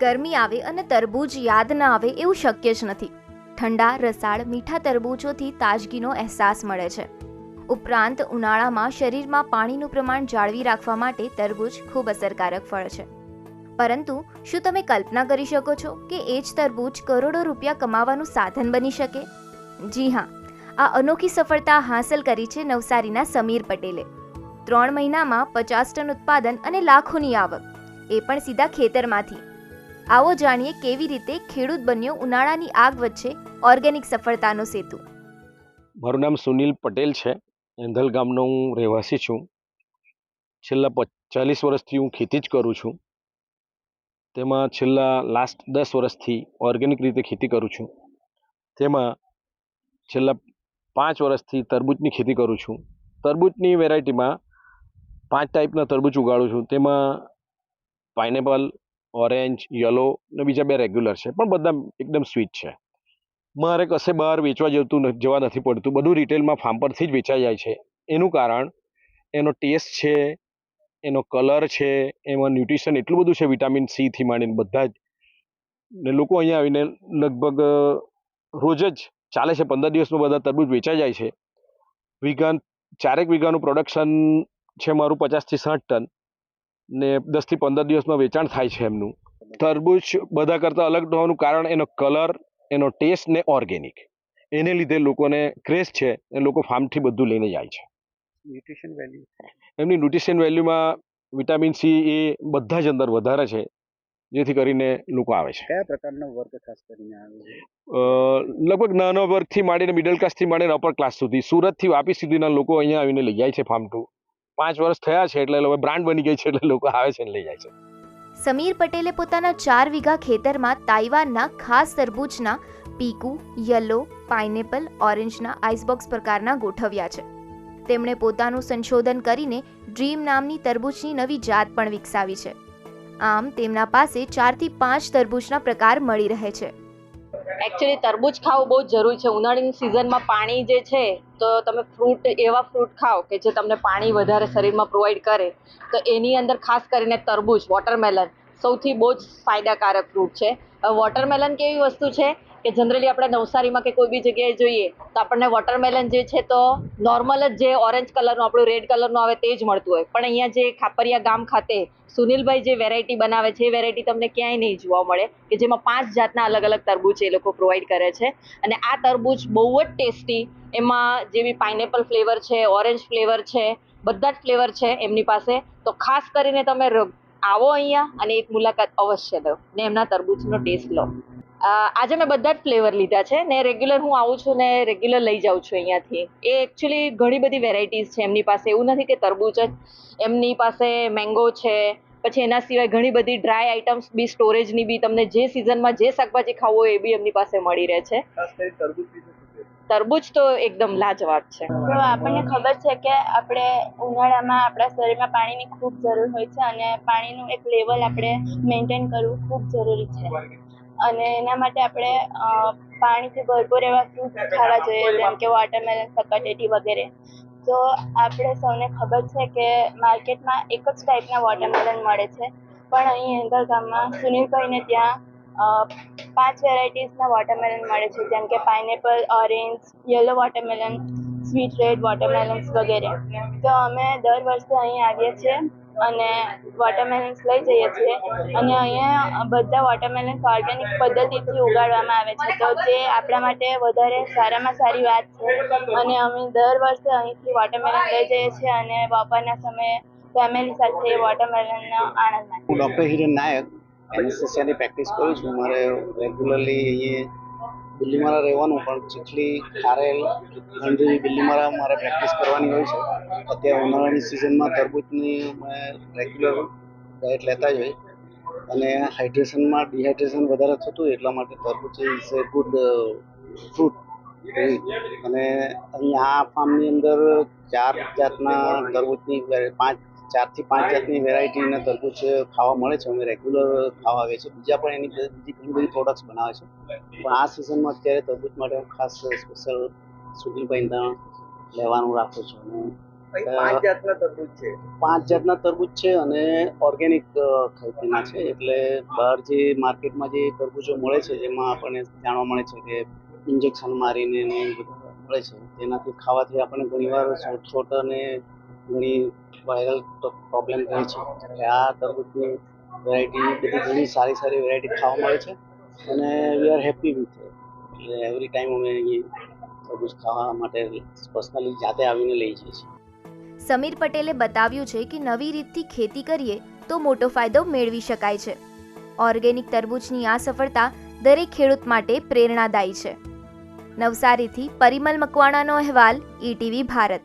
ગરમી આવે અને તરબૂચ યાદ ન આવે એવું શક્ય જ નથી. ઠંડા, રસાળ, મીઠા તરબૂચોથી તાજગીનો અહેસાસ મળે છે. ઉપરાંત ઉનાળામાં શરીરમાં પાણીનું પ્રમાણ જાળવી રાખવા માટે તરબૂચ ખૂબ અસરકારક ફળ છે. પરંતુ શું તમે કલ્પના કરી શકો છો કે એ જ તરબૂચ કરોડો રૂપિયા કમાવાનું સાધન બની શકે? જી હા, આ અનોખી સફળતા હાંસલ કરી છે નવસારીના સમીર પટેલે. ત્રણ મહિનામાં પચાસ ટન ઉત્પાદન અને લાખોની આવક. એ પણ સીધા ખેતરમાંથી. આવો જાણીએ કેવી રીતે ખેડૂત બન્યો ઉનાળાની આગ વચ્ચે ઓર્ગેનિક સફળતાનો સેતુ. મારું નામ સુનિલ પટેલ છે. એંધલ ગામનો હું રહેવાસી છું. છેલ્લા ચાલીસ વર્ષથી હું ખેતી જ કરું છું. તેમાં છેલ્લા લાસ્ટ દસ વર્ષથી ઓર્ગેનિક રીતે ખેતી કરું છું. તેમાં છેલ્લા પાંચ વર્ષથી તરબૂચની ખેતી કરું છું. તરબૂચની વેરાયટીમાં પાંચ ટાઈપના તરબૂચ ઉગાડું છું. તેમાં પાઇનેપલ ઓરેન્જ, યલો ને બીજા બે રેગ્યુલર છે. પણ બધા એકદમ સ્વીટ છે. મારે કશે બહાર વેચવા જતું જવા નથી પડતું. બધું રિટેલમાં ફાર્મ પરથી જ વેચાઈ જાય છે. એનું કારણ, એનો ટેસ્ટ છે, એનો કલર છે, એમાં ન્યુટ્રિશન એટલું બધું છે વિટામિન સીથી માંડીને બધા જ. ને લોકો અહીંયા આવીને લગભગ રોજ જ ચાલે છે. પંદર દિવસમાં બધા તરબૂજ વેચાઈ જાય છે. વિઘાન, ચારેક વીઘાનું પ્રોડક્શન છે મારું પચાસથી સાઠ ટન. ને દસથી પંદર દિવસમાં વેચાણ થાય છે એમનું. તરબૂચ બધા કરતાં અલગ હોવાનું કારણ એનો કલર એનો ટેસ્ટ ને ઓર્ગેનિક. એને લીધે લોકોને ક્રેઝ છે એ લોકો ફાર્મથી બધું લઈને જાય છે. ન્યુટ્રિશન વેલ્યુ એમની ન્યુટ્રિશન વેલ્યુમાં વિટામિન સી એ બધા જ અંદર વધારે છે જેથી કરીને લોકો આવે છે. કયા પ્રકારનો વર્ગ ખાસ કરીને આવે લગભગ નાનો વર્ગથી માંડીને મિડલ ક્લાસથી માંડીને અપર ક્લાસ સુધી સુરતથી વાપી સુધીના લોકો અહીંયા આવીને લઈ જાય છે ફાર્મ ટુ પાંચ વર્ષ થયા છે એટલે હવે બ્રાન્ડ બની ગઈ છે એટલે લોકો આવે છે લઈ જાય છે. સમીર પટેલે પોતાના ચાર વીઘા ખેતરમાં તાઇવાનના ખાસ તરબૂચના પીકુ યલો પાઇનેપલ ઓરેન્જના આઈસબોક્સ પ્રકારના ગોઠવ્યા છે. તેમણે પોતાનું સંશોધન કરીને ડ્રીમ નામની તરબૂચની નવી જાત પણ વિકસાવી છે. આમ તેમના પાસે ચારથી પાંચ તરબૂચના પ્રકાર મળી રહે છે. એકચ્યુઅલી તરબૂચ ખાવું બહુ જ જરૂરી છે. ઉનાળાની સિઝનમાં પાણી જે છે તો તમે ફ્રૂટ એવા ફ્રૂટ ખાઓ કે જે તમને પાણી વધારે શરીરમાં પ્રોવાઈડ કરે, તો એની અંદર ખાસ કરીને તરબૂચ વોટરમેલન સૌથી બહુ જ ફાયદાકારક ફ્રૂટ છે. વોટરમેલન કેવી વસ્તુ છે? કે જનરલી આપણે નવસારીમાં કે કોઈ બી જગ્યાએ જોઈએ, તો આપણને વોટરમેલન જે છે તો નોર્મલ જ જે ઓરેન્જ કલરનું આપણું રેડ કલરનું આવે તે જ મળતું હોય. પણ અહીંયા જે ખાપરિયા ગામ ખાતે સુનિલભાઈ જે વેરાયટી બનાવે છે, એ વેરાયટી તમને ક્યાંય નહીં જોવા મળે, કે જેમાં પાંચ જાતના અલગ અલગ તરબૂચ એ લોકો પ્રોવાઈડ કરે છે. અને આ તરબૂચ બહુ જ ટેસ્ટી એમાં જેવી પાઇનેપલ ફ્લેવર છે ઓરેન્જ ફ્લેવર છે, બધા જ ફ્લેવર છે એમની પાસે. તો ખાસ કરીને તમે આવો અહીંયા અને એક મુલાકાત અવશ્ય લો ને એમના તરબૂચનો ટેસ્ટ લો. આજે મેં બધા જ ફ્લેવર લીધા છે. ને રેગ્યુલર હું આવું છું ને રેગ્યુલર લઈ જાઉં છું અહીંયાથી. એ એકચ્યુઅલી ઘણી બધી વેરાયટીઝ છે એમની પાસે. એવું નથી કે તરબૂચ જ. એમની પાસે મેંગો છે. પછી એના સિવાય ઘણી બધી ડ્રાય આઇટમ્સ બી સ્ટોરેજની બી તમને જે સિઝનમાં જે શાકભાજી ખાવું હોય એ બી એમની પાસે મળી રહે છે. તરબૂચ તો એકદમ લાજવાબ છે. તો આપણને ખબર છે કે આપણે ઉનાળામાં આપણા શરીરમાં પાણીની ખૂબ જરૂર હોય છે અને પાણીનું એક લેવલ આપણે મેન્ટેન કરવું ખૂબ જરૂરી છે. અને એના માટે આપણે પાણીથી ભરપૂર એવા ફ્રૂટ ખાવા જોઈએ જેમ કે વોટરમેલન સકટેટી વગેરે. તો આપણે સૌને ખબર છે કે માર્કેટમાં એક જ ટાઈપના વોટરમેલન મળે છે. પણ અહીં એંગલ ગામમાં સુનિલભાઈને ત્યાં પાંચ વેરાયટીઝના વોટરમેલન મળે છે. જેમ કે pineapple orange yellow watermelon sweet red watermelons વગેરે. તો અમે દર વર્ષે અહીં આવીએ છીએ. અને વોટરમેલન્સ લઈ જઈએ છીએ. અને અહીંયા બધા વોટરમેલન્સ ઓર્ગેનિક પદ્ધતિથી ઉગાડવામાં આવે છે. તો જે આપણા માટે વધારે સારામાં સારી વાત છે. અને અમે દર વર્ષે અહીંથી વોટરમેલન લઈ જઈએ છીએ અને બપોરના સમયે ફેમિલી સાથે વોટરમેલનનો આનંદ માણીએ હું ડૉક્ટર નાયક એનેસ્થેસિયાની પ્રેક્ટિસ કરું છું. મારે રેગ્યુલરલી અહીંયા બિલ્લીમારા રહેવાનું, પણ ચીખલી ખારેલ ગંધરી બિલ્લીમારા મારે પ્રેક્ટિસ કરવાની હોય છે, અત્યારે ઉનાળાની સિઝનમાં તરબૂચની મેં રેગ્યુલર ડાયટ લેતા જ હોય. અને હાઇડ્રેશનમાં ડિહાઇડ્રેશન વધારે થતું એટલા માટે તરબૂચ ઇઝ એ ગુડ ફ્રૂટ અને અહીંયા આ ફાર્મની અંદર ચાર જાતના તરબૂચની પાંચ ચારથી પાંચ જાતની વેરાયટીના તરબૂચ ખાવા મળે છે. અમે રેગ્યુલર ખાવા આવે છે બીજા પણ એની બધી- બીજી ઘણી બધી પ્રોડક્ટ્સ બનાવે છે. પણ આ સિઝનમાં અત્યારે તરબૂચ માટે ખાસ સ્પેશિયલ સુગીભાઈ ત્યાં લેવાનું રાખું છું. અને પાંચ જાતના તરબૂચ છે. પાંચ જાતના તરબૂચ છે અને ઓર્ગેનિક ખેતીના છે. એટલે બહાર જે માર્કેટમાં જે તરબૂચો મળે છે જેમાં આપણને જાણવા મળે છે કે ઇન્જેક્શન મારીને ને બધું મળે છે. તેનાથી ખાવાથી આપણને ઘણીવાર છોટ છોટ અને ઘણી વાયરલ પ્રોબ્લેમ રહે છે. એટલે આ તરબૂચની વેરાયટી બધી ઘણી સારી સારી વેરાયટી ખાવા મળે છે અને વી આર હેપી વિથ એટલે એવરી ટાઈમ અમે તરબૂચ ખાવા માટે પર્સનલી જાતે આવીને લઈ જઈએ છીએ. સમીર પટેલે બતાવ્યું છે કે નવી રીતથી ખેતી કરીએ તો મોટો ફાયદો મેળવી શકાય છે. ઓર્ગેનિક તરબૂચની આ સફળતા દરેક ખેડૂત માટે પ્રેરણાદાયી છે. નવસારીથી પરિમલ મકવાણાનો અહેવાલ ઈટીવી ભારત.